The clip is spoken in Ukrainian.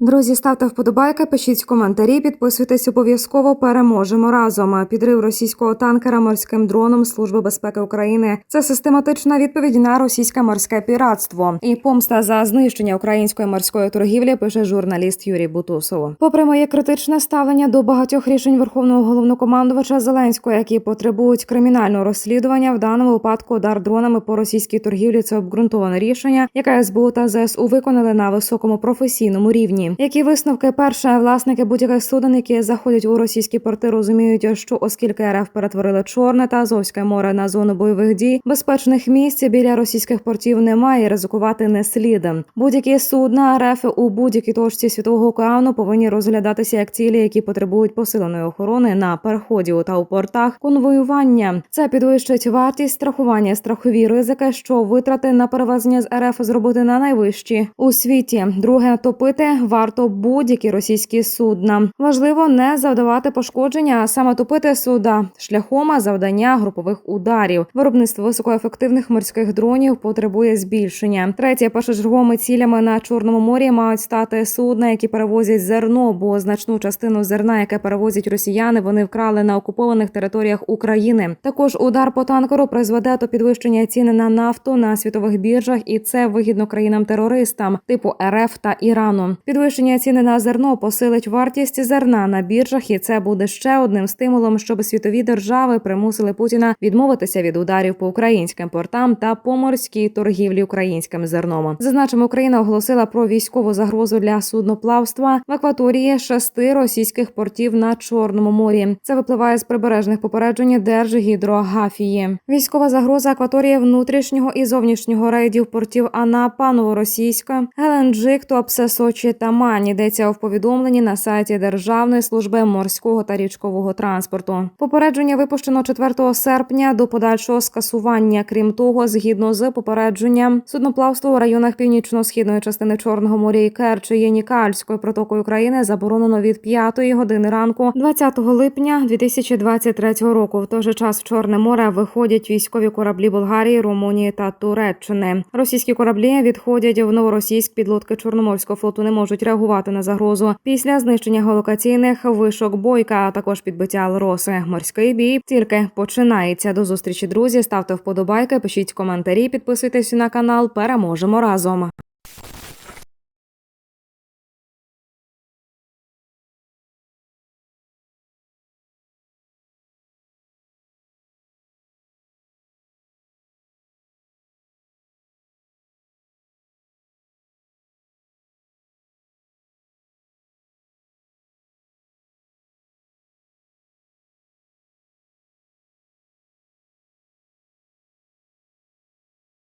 Друзі, ставте вподобайки, пишіть коментарі, підписуйтесь обов'язково. Переможемо разом. Підрив російського танкера морським дроном Служби безпеки України. Це систематична відповідь на російське морське піратство і помста за знищення української морської торгівлі. Пише журналіст Юрій Бутусов. Попри моє критичне ставлення до багатьох рішень Верховного головнокомандувача Зеленського, які потребують кримінального розслідування, в даному випадку удар дронами по російській торгівлі це обґрунтоване рішення, яке СБУ та ЗСУ виконали на високому професійному рівні. Які висновки перше власники будь-яких суден, які заходять у російські порти, розуміють, що оскільки РФ перетворили Чорне та Азовське море на зону бойових дій, безпечних місць біля російських портів немає, ризикувати не слід. Будь-які судна РФ у будь-якій точці світового океану повинні розглядатися як цілі, які потребують посиленої охорони на переході та у портах конвоювання. Це підвищить вартість страхування, страхові ризики, що витрати на перевезення з РФ зробити на найвищі у світі. Друге топити варто будь-які російські судна. Важливо не завдавати пошкодження, а саме топити суда шляхом завдання групових ударів. Виробництво високоефективних морських дронів потребує збільшення. Третє першочерговими цілями на чорному морі мають стати судна, які перевозять зерно, бо значну частину зерна, яке перевозять росіяни, вони вкрали на окупованих територіях України. Також удар по танкеру призведе до підвищення ціни на нафту на світових біржах, і це вигідно країнам-терористам типу РФ та Ірану. Підвищення ціни на зерно посилить вартість зерна на біржах, і це буде ще одним стимулом, щоб світові держави примусили Путіна відмовитися від ударів по українським портам та по морській торгівлі українським зерном. Зазначимо, Україна оголосила про військову загрозу для судноплавства в акваторії шести російських портів на Чорному морі. Це випливає з прибережних попереджень Держгідрогафії. Військова загроза акваторії внутрішнього і зовнішнього рейдів портів Анапа, Новоросійська, Геленджик, Туапсе, Сочі та Мань. Йдеться в повідомленні на сайті Державної служби морського та річкового транспорту. Попередження випущено 4 серпня до подальшого скасування. Крім того, згідно з попередженням, судноплавство у районах північно-східної частини Чорного моря і Керчі є Нікальською протокою України заборонено від 5 години ранку 20 липня 2023 року. В той же час в Чорне море виходять військові кораблі Болгарії, Румунії та Туреччини. Російські кораблі відходять в новоросійськ. Підлодки Чорноморського флоту не можуть реагувати на загрозу після знищення голокаційних вишок бойка, а також підбиття лроси. Морський бій тільки починається. До зустрічі, друзі. Ставте вподобайки, пишіть коментарі, підписуйтесь на канал. Переможемо разом.